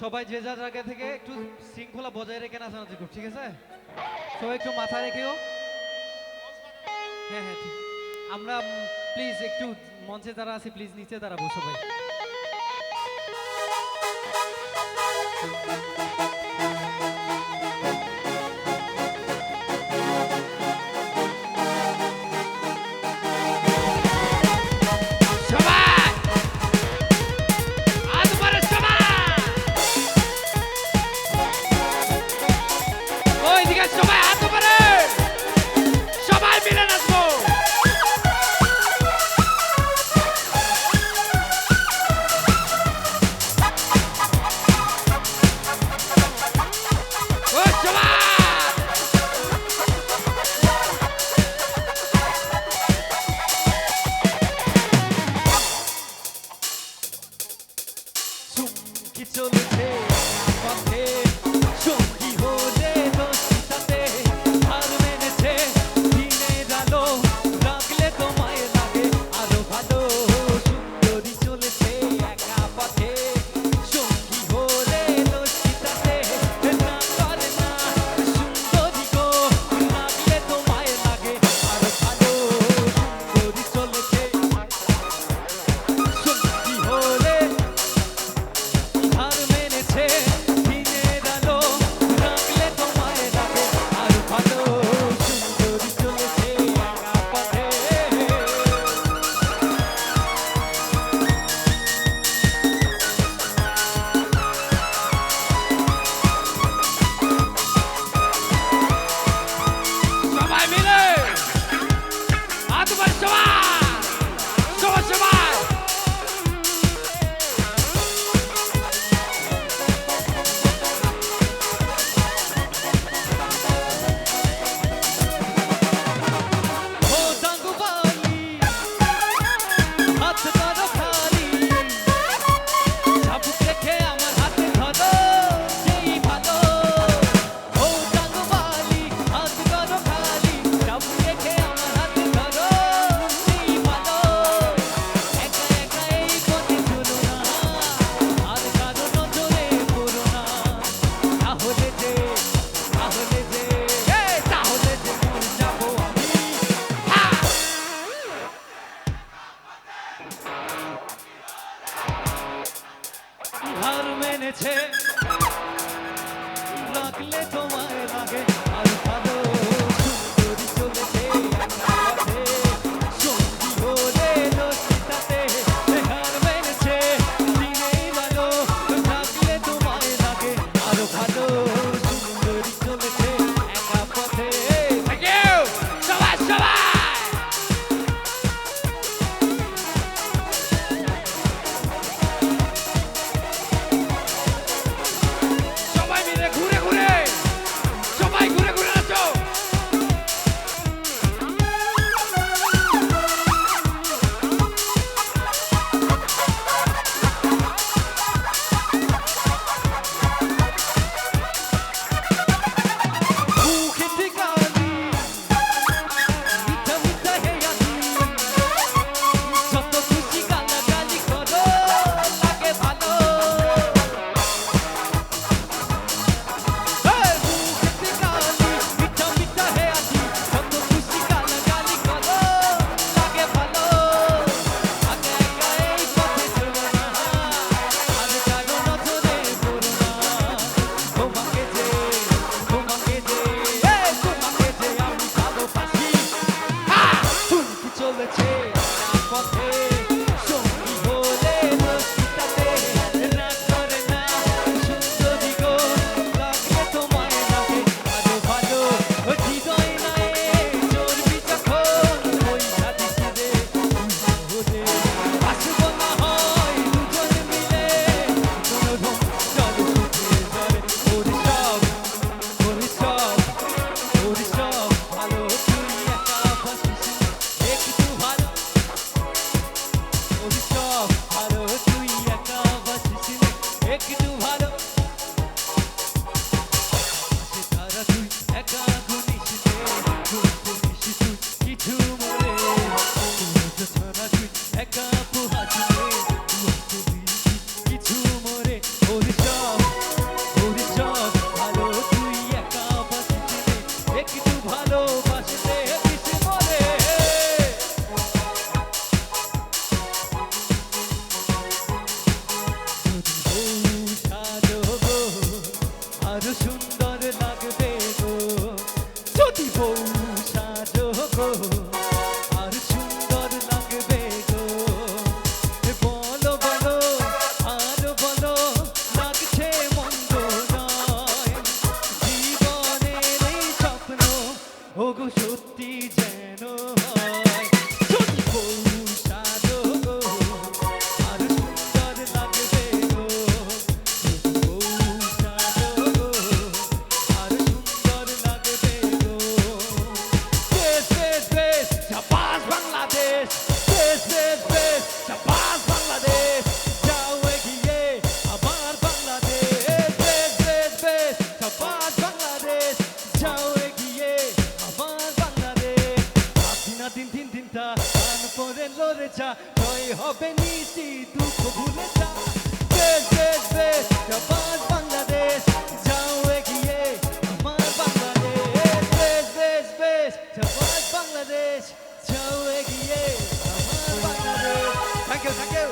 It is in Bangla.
সবাই যে যার জায়গা থেকে একটু শৃঙ্খলা বজায় রেখে নাচানাচি করুক ঠিক আছে? সবাই একটু মাথা রেখেও। হ্যাঁ হ্যাঁ ঠিক। আমরা প্লিজ একটু মঞ্চে যারা আছি প্লিজ নিচে দাঁড়াবো সবাই। হয়েছে একা পোহাচলে কিছু মরে ওর চক ওর চক ভালো তুই একা বাঁচলে একটু ভালোবাসলে কিছু মরে সাজব আরও সুন্দর লাগবে গো যদি বউ দিন দিন দিন তা। প্রাণ পরে লড়ে যা, জয় হবে নীতি দুঃখ ভুলে যা। বেশ বেশ বেশ জবান বাংলাদেশ। যাও এগিয়ে আমার বাংলাদেশ। বেশ বেশ বেশ জবান বাংলাদেশ। যাও এগিয়ে আমার Bangladesh. Thank you thank you